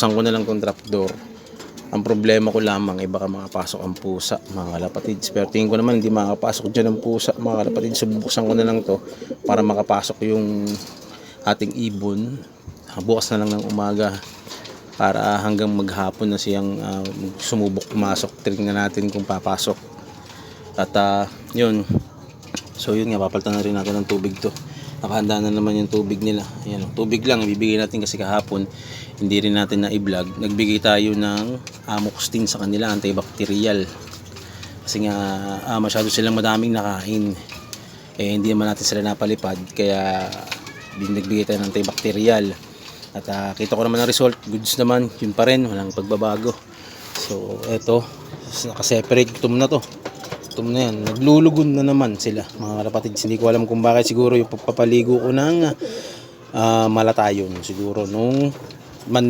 bubuksan ko na lang tong trapdoor. Ang problema ko lamang ay baka makapasok ang pusa, mga kalapatids. Pero tingin ko naman hindi makapasok dyan ang pusa, mga kalapatids. So bubuksan ko na lang to para makapasok yung ating ibon. Ah, Bukas na lang ng umaga para hanggang maghapon na siyang ah, sumubok pumasok. Tingnan natin kung papasok. At ah, yun, So yun nga, papalitan na rin natin ng tubig to. Nakahanda na naman yung tubig nila. Ayan, oh, tubig lang, ibibigay natin kasi kahapon, hindi rin natin na i-vlog. Nagbigay tayo ng amoxicillin sa kanila, antibacterial. Kasi nga, ah, masyado silang madaming nakain. Eh, hindi naman natin sila napalipad, kaya nagbigay tayo ng antibacterial. At ah, kita ko naman ang result, goods naman, yun pa rin, walang pagbabago. So, eto, nakaseparate ito na to. Ito na yan. Naglulugon na naman sila mga kapatid. Hindi ko alam kung bakit siguro yung pagpapaligo ko ng ah, malatayon. Siguro nung man